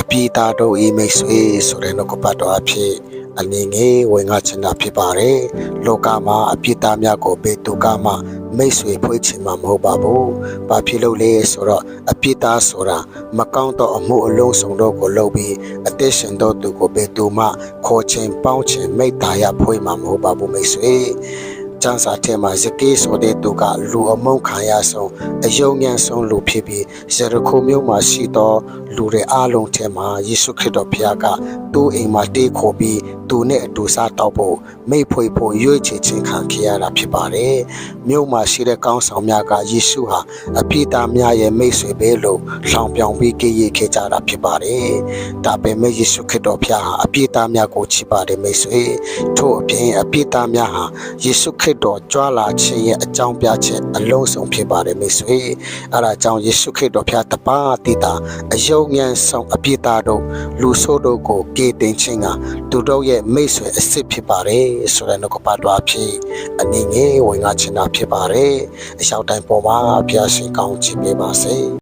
အပြစ်သားတို့ဤမိတ်ဆွေဆိုတဲ့နှုတ်ကပတ်တော်အဖြစ်အနေငယ်ဝင်ငါချင်တာဖြစ်ပါတယ်လောကမှာအပြစ်သားများကိုဘယ်သူကမှမိတ်ဆွေဖွဲ့ချင်မှာမဟုတ်ပါဘူးဘာဖြစ်လို့လဲဆိုတော့အပြစ်သားဆိုတာမကောင်းသောအမှုအလုံးစုံတို့ကိုလုပ်ပြီးအသက်ရှင်သောသူကိုဘယ်သူမှခေါ်ချင်ပေါင်းချင်မိတ္တာရဖွဲ့မှာမဟုတ်ပါဘူးမိတ်ဆွေ ကျမ်းစာထဲမှာဇကေးဆိုတဲ့သူကလူအမုန်းခံရဆုံးအယုံညံ့ဆုံးလူဖြစ်ပြီးဇရခုမြို့မှာရှိသောလူတွေအလုံးထဲမှာယေရှုခရစ်တော်ဘုရားကသူ့အိမ်မှာတေးခေါ်ပြီး သူနဲ့အတူစားတောက်ဖို့မိတ်ဖွေဖို့ရွေးချယ်ခြင်းခံခဲ့ရတာဖြစ်ပါတယ်။မြို့မှာရှိတဲ့ကောင်းဆောင်များကယေရှုဟာအပြစ်သားများရဲ့မိတ်ဆွေပဲလို့လောင်ပြောင်ပြီးကြည်ရခဲ့ကြတာဖြစ်ပါတယ်။ဒါပေမဲ့ယေရှုခရစ်တော်ဘုရားဟာအပြစ်သားများကိုချစ်ပါတယ်မိတ်ဆွေ။ထို့အပြင်အပြစ်သားများဟာယေရှုခရစ်တော်ကြွလာခြင်းရဲ့အကြောင်းပြချက်အလုံးစုံဖြစ်ပါတယ်မိတ်ဆွေ။အဲဒါကြောင့်ယေရှုခရစ်တော်ဘုရားတပါးတည်တာအယုံဉာဏ်ဆောင်အပြစ်သားတို့လူဆိုးတို့ကိုကေတင်ခြင်းကသူတို့ရဲ့မိတ်ဆွေအစ်စ်ဖြစ်ပါတယ်ဆိုတဲ့နှုတ်ကပတ်တော်အဖြစ်အနေငယ်ဝင်ငါချင်တာဖြစ်ပါတယ်။အလျှောက်တိုင်းပေါ်မှာဘုရားရှင်ကောင်းချီးပေးပါစေ။